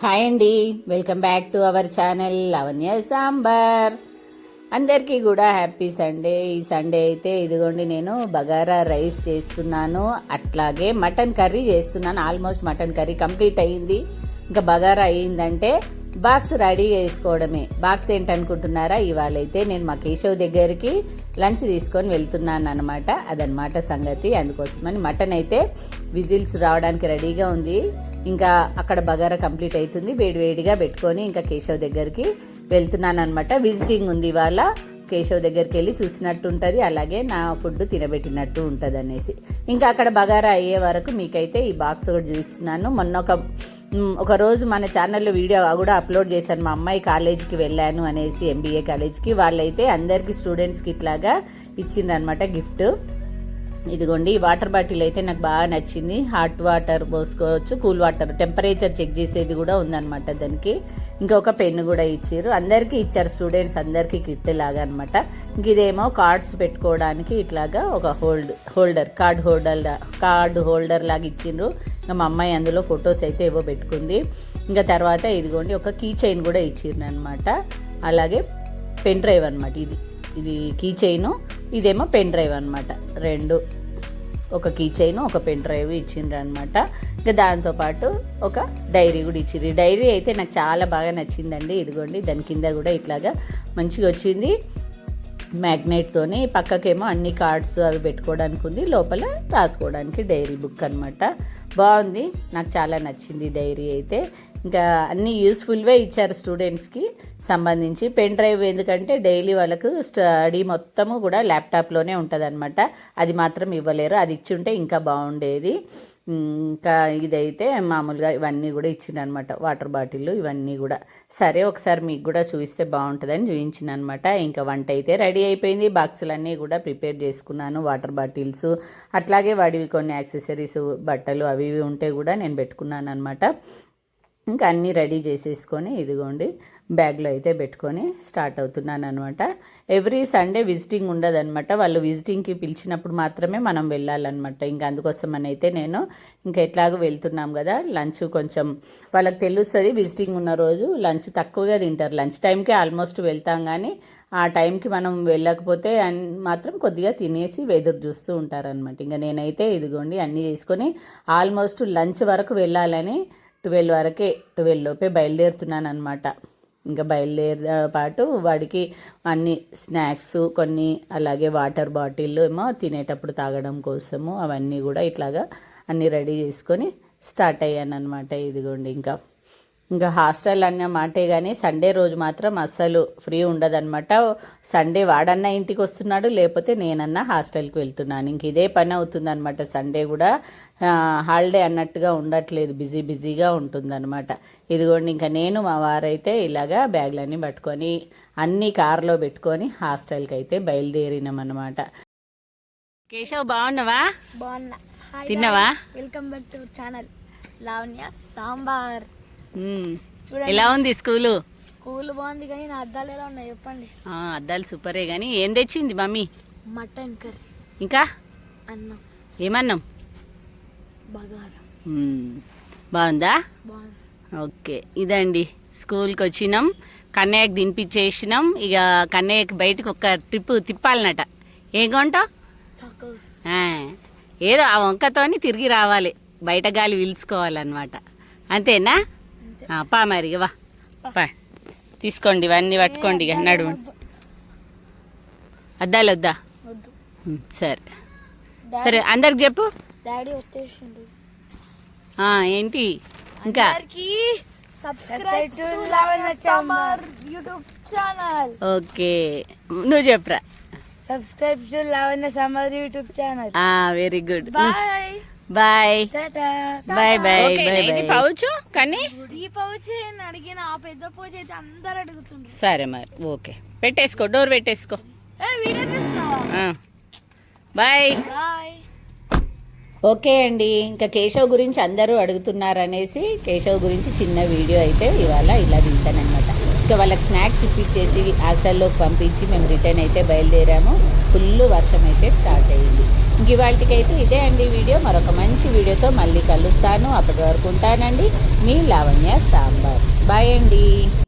Hi అండి. Welcome back to our channel Lavanya Sambar. అందరికీ కూడా హ్యాపీ సండే. ఈ సండే అయితే ఇదిగోండి నేను బగారా రైస్ చేస్తున్నాను అట్లాగే మటన్ కర్రీ చేస్తున్నాను. ఆల్మోస్ట్ మటన్ కర్రీ కంప్లీట్ అయ్యింది ఇంకా బగారా అయ్యిందంటే బాక్స్ రెడీ చేసుకోవడమే. బాక్స్ ఏంటనుకుంటున్నారా? ఇవాళ అయితే నేను మా కేశవ్ దగ్గరికి లంచ్ తీసుకొని వెళ్తున్నాను అనమాట అదనమాట సంగతి. అందుకోసమని మటన్ అయితే విజిల్స్ రావడానికి రెడీగా ఉంది. ఇంకా అక్కడ బగారా కంప్లీట్ అవుతుంది వేడివేడిగా పెట్టుకొని ఇంకా కేశవ్ దగ్గరికి వెళ్తున్నాను అనమాట విజిటింగ్ ఉంది ఇవాళ. కేశవ్ దగ్గరికి వెళ్ళి చూసినట్టు ఉంటుంది అలాగే నా ఫుడ్ తినబెట్టినట్టు ఉంటుంది అనేసి ఇంకా అక్కడ బగారా అయ్యే వరకు మీకైతే ఈ బాక్స్ కూడా చూస్తున్నాను మొన్న ఒక ఒకరోజు మన ఛానల్లో వీడియో కూడా అప్లోడ్ చేశాను. మా అమ్మాయి కాలేజీకి వెళ్ళాను అనేసి ఎంబీఏ కాలేజీకి వాళ్ళైతే అందరికీ స్టూడెంట్స్కి ఇట్లాగా ఇచ్చిండ్రనమాట గిఫ్ట్ ఇదిగోండి ఈ వాటర్ బాటిల్ అయితే నాకు బాగా నచ్చింది. హాట్ వాటర్ పోసుకోవచ్చు కూల్ వాటర్ టెంపరేచర్ చెక్ చేసేది కూడా ఉందన్నమాట దానికి. ఇంకొక పెన్ను కూడా ఇచ్చారు. అందరికీ ఇచ్చారు స్టూడెంట్స్ అందరికీ కిట్ లాగా అనమాట ఇంక ఇదేమో కార్డ్స్ పెట్టుకోవడానికి ఇట్లాగా ఒక hold holder card holder card holder లాగా ఇచ్చిండ్రు. మా అమ్మాయి అందులో ఫొటోస్ అయితే ఏవో పెట్టుకుంది. ఇంకా తర్వాత ఇదిగోండి ఒక కీ చైన్ కూడా ఇచ్చిండ్రు అనమాట అలాగే పెన్ డ్రైవ్ అనమాట ఇది. ఇది కీ చైన్ ఇదేమో పెన్ డ్రైవ్ అనమాట రెండు ఒక కీ చైన్ ఒక పెన్ డ్రైవ్ ఇచ్చిండ్రు అనమాట ఇంకా దాంతోపాటు ఒక డైరీ కూడా ఇచ్చిండ్రు డైరీ అయితే నాకు చాలా బాగా నచ్చిందండి. ఇదిగోండి దాని కింద కూడా ఇట్లాగా మంచిగా వచ్చింది. మ్యాగ్నెట్తోని పక్కకేమో అన్ని కార్డ్స్ అవి పెట్టుకోవడానికి ఉంది. లోపల రాసుకోవడానికి డైరీ బుక్ అనమాట బాగుంది. నాకు చాలా నచ్చింది డైరీ అయితే. ఇంకా అన్ని యూస్ఫుల్వే ఇచ్చారు స్టూడెంట్స్కి. సంబంధించి పెన్ డ్రైవ్ ఎందుకంటే డైలీ వాళ్ళకు స్టడీ మొత్తము కూడా ల్యాప్టాప్లోనే ఉంటుంది అది మాత్రం ఇవ్వలేరు. అది ఇచ్చి ఉంటే ఇంకా బాగుండేది. ఇంకా ఇదైతే మామూలుగా ఇవన్నీ కూడా ఇచ్చిన అనమాట వాటర్ బాటిల్ ఇవన్నీ కూడా. సరే ఒకసారి మీకు కూడా చూపిస్తే బాగుంటుందని చూపించిన అనమాట ఇంకా వంట అయితే రెడీ అయిపోయింది. బాక్సులన్నీ కూడా ప్రిపేర్ చేసుకున్నాను. వాటర్ బాటిల్స్ అట్లాగే వాడివి కొన్ని యాక్సెసరీస్ బట్టలు అవి ఇవి ఉంటే కూడా నేను పెట్టుకున్నాను అనమాట ఇంకా అన్నీ రెడీ చేసేసుకొని ఇదిగోండి బ్యాగ్లో అయితే పెట్టుకొని స్టార్ట్ అవుతున్నాను అనమాట ఎవ్రీ సండే విజిటింగ్ ఉండదన్నమాట. వాళ్ళు విజిటింగ్కి పిలిచినప్పుడు మాత్రమే మనం వెళ్ళాలన్నమాట. ఇంకా అందుకోసమని అయితే నేను ఇంకా ఎట్లాగో వెళ్తున్నాం కదా లంచ్ కొంచెం వాళ్ళకి తెలుస్తుంది విజిటింగ్ ఉన్న రోజు లంచ్ తక్కువగా తింటారు. లంచ్ టైంకి ఆల్మోస్ట్ వెళ్తాం కానీ ఆ టైంకి మనం వెళ్ళకపోతే అన్- మాత్రం కొద్దిగా తినేసి వెదురు చూస్తూ ఉంటారనమాట ఇంకా నేనైతే ఇదిగోండి అన్నీ చేసుకొని ఆల్మోస్ట్ లంచ్ వరకు వెళ్ళాలని ట్వెల్వ్ వరకే ట్వెల్వ్ లోపే బయలుదేరుతున్నాను అనమాట ఇంకా బయలుదేరే పాటు వాడికి అన్ని స్నాక్స్ కొన్ని అలాగే వాటర్ బాటిల్ ఏమో తినేటప్పుడు తాగడం కోసము అవన్నీ కూడా ఇట్లాగా అన్నీ రెడీ చేసుకొని స్టార్ట్ అయ్యాను అనమాట ఇదిగోండి ఇంకా. ఇంకా హాస్టల్ అన్న మాటే కానీ సండే రోజు మాత్రం అస్సలు ఫ్రీ ఉండదన్నమాట. సండే వాడన్నా ఇంటికి వస్తున్నాడు లేకపోతే నేనన్నా హాస్టల్కి వెళ్తున్నాను. ఇంక ఇదే పని అవుతుందన్నమాట. సండే కూడా హాలిడే అన్నట్టుగా ఉండట్లేదు. బిజీ బిజీగా ఉంటుందన్నమాట. ఇదిగోండి ఇంకా నేను మా వారైతే ఇలాగా బ్యాగ్లన్నీ పట్టుకొని అన్నీ కారులో పెట్టుకొని హాస్టల్కి అయితే బయలుదేరినామన్నమాట. కేశవ్ బాగున్నావా? బాగున్నా. తిన్నావా? Welcome back to channel Lavanya Sambar. ఎలా ఉంది స్కూలు? స్కూల్ బాగుంది కానీ నా అద్దాలు ఎలా ఉన్నాయి చెప్పండి. ఆ, అద్దాలు సూపరే కానీ ఏం తెచ్చింది మమ్మీ? Mutton curry. ఇంకా? అన్నం. ఏమన్నాం? బగారా. బాగుందా? ఓకే. ఇదండి. స్కూల్కి వచ్చినాం. కన్నయ్యకి దింపించేసినాం ఇక కన్నయ్యకి బయటకు ఒక ట్రిప్ తిప్పాలన్నట. ఏం కొంటావు ఏదో ఆ వంకతోని తిరిగి రావాలి. బయట గాలి పీల్చుకోవాలన్నమాట అంతేనా? పా మరి వా. పా. తీసుకోండి ఇవన్నీ పట్టుకోండి ఇక నడువు అద్దాలు వద్దా? సరే. సరే అందరికి చెప్పు. డాడీ వచ్చేసిండు. ఆ, ఏంటి? ఇంకా? Subscribe to YouTube channel okay. నువ్వు చెప్పురా? Subscribe to Lavanya Sambar YouTube channel very good bye bye tata bye bye bye pouch? కానీ ఈ పౌచ్ అడిగిన ఆ పెద్ద పౌచ్ అయితే అందరు అడుగుతుండ్రు. సరే మరి ఓకే. పెట్టేసుకో డోర్ పెట్టేసుకో. ఏ వీడియో తీస్తున్నావా? ఆ. బాయ్ బాయ్ ఓకే అండి. ఇంకా కేశవ్ గురించి అందరూ అడుగుతున్నారు అనేసి కేశవ్ గురించి చిన్న వీడియో అయితే ఇవాళ ఇలా తీశానమాట ఇంకా వాళ్ళకి స్నాక్స్ ఇప్పించేసి హాస్టల్లోకి పంపించి మేము రిటర్న్ అయితే బయలుదేరాము. ఫుల్ వర్షం అయితే స్టార్ట్ అయ్యింది ఇంక ఇవాళకైతే ఇదే అండి వీడియో. మరొక మంచి వీడియోతో మళ్ళీ కలుస్తాను. అప్పటి వరకు ఉంటానండి. మీ లావణ్య సాంబార్. బాయ్ అండి.